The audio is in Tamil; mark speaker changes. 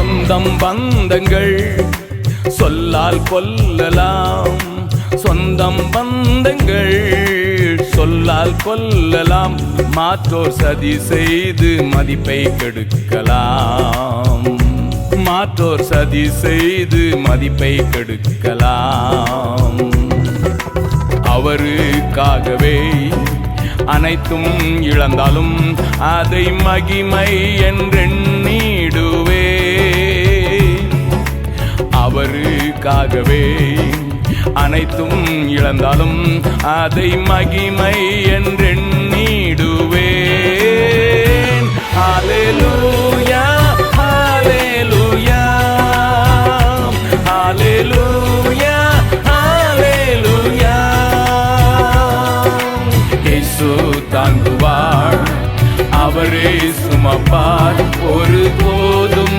Speaker 1: சொந்தம் பந்தங்கள். சொல்லால் கொல்லலாம். சொந்தம் பந்தங்கள். சொல்லால் கொல்லலாம். மாற்றோர் சதி செய்து மதிப்பை கெடுக்கலாம். மாற்றோர் சதி செய்து மதிப்பை கெடுக்கலாம். அவருக்காகவே அனைத்தும் இழந்தாலும் அதை மகிமை என்றென்று உனக்காகவே. அனைத்தும் இழந்தாலும் அதை மகிமை என்றெண்ணிடுவேன். ஹalleluya ஹalleluya ஹalleluya ஹalleluya. இயேசு தாங்குவார் அவரே சுமப்பார்.